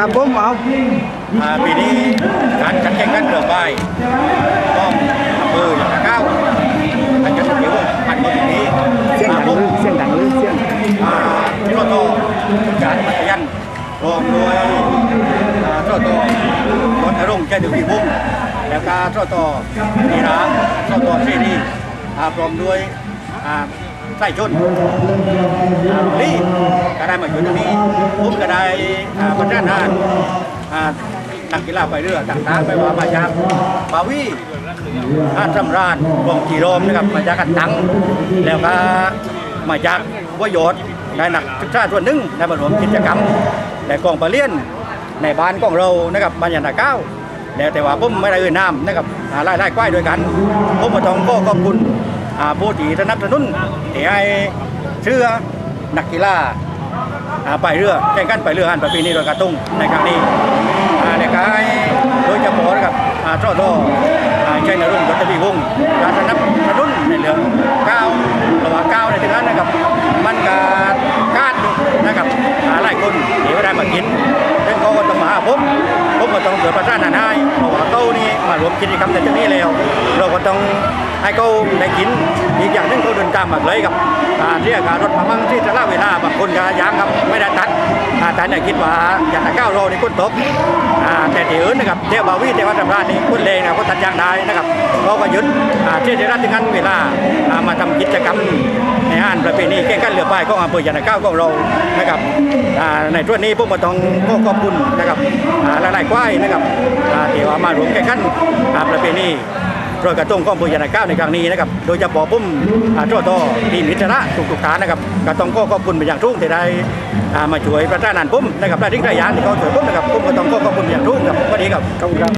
ครับผมเอาอ่าปีนี้การจัดแข่งขันเรือใบต้องอำเภออย่างละเก้าอาจจะเดี๋ยวผ่านมาปีนี้เสียงดังหรือเสียงดังหรือเสียงอ่าที่เราต้องการมัธยันรองโดยอ่าเจ้าตัวรถอรุ่งใจดุวีพุ่งแล้วก็เจ้าตัวนีรามเจ้าตัวเสรีอ่าพร้อมด้วยอ่าไส้ชนนี่ก็ ได้มาอยู่ตรงนี้ผมก็ได้อ่าประธานานอ่านักกีฬาไปเรื่อยต่างๆไปว่ามาจากปาวีอาสำราญกองจีโรมนะครับมาจากกันตังแล้วก็มาจากวโยศได้นักศึกษาส่วนหนึ่งได้มาร่วมกิจกรรมแต่กองปลาเลียนในบ้านของเรานะครับบ้านยานาเก้าแล้วแต่ว่าผมไม่ได้เอ่ยนามนะครับไล่ไล่ควายด้วยกันผมก็ต้องขอขอบคุณผู้ที่สนับสนุนที่ให้เชื่อนักกีฬา ไปเรือแข่งขันไปเรือหันประเพณีลอยกระทงในครั้งนี้อ่าในการโดยเฉพาะนะครับอ่าทอทออ่าชัยนรงค์รัตนีวงศ์การสนับสนุนในเรื่องก้าวระหว่างก้าวในที่นั้นนะครับ มันการคาดนะครับหลายคนที่ไม่ได้มากินซึ่งเขาก็ต้องมาผมผมก็ต้องเกิดประสานานให้เพราะว่าเขานี่มารวมกิจกรรมในที่นี้แล้ว เราก็ต้องให้เขาได้กินอีกอย่างนึงเขาเดินตามมาเลยครับ อ่าที่อากรถมาบ้างที่จะล่าเวลาบางคนก็ยางครับไม่ได้ตัดอ่าแต่เนี่ยคิดว่าอย่างตะก้าวเรนี่คนตกแต่ที่อื่นนะครับเทวบาวีเทววัดสำราญนี่คนเลงนะคนตัดยางได้นะครับเราก็ยึดอ่าที่จะรัฐงานเวลามาทำกิจกรรมในงานประเพณีแข่งขันเรือพายของอำเภอยานาเก้าของเรานะครับในช่วงนี้พวกมาต้องขอขอบคุณนะครับหลายๆควายนะครับที่ว่ามารวมแข่งขันประเพณี รอยกระทงของอำเภอยานาก้าในครั้งนี้นะครับโดยเฉพาะผมอ่าทั่วต่อทีมวิทยาทุกๆฐานนะครับก็ต้องก็ขอบคุณเป็นอย่างทุ่งที่ได้มาช่วยประธานานปุ่มนะครับได้ทิ้งได้ยานที่เขาช่วยปุ่มนะครับปุ่มก็ต้องก็ขอบคุณเป็นอย่างทุ่งครับสวัสดีครับขอบคุณครับ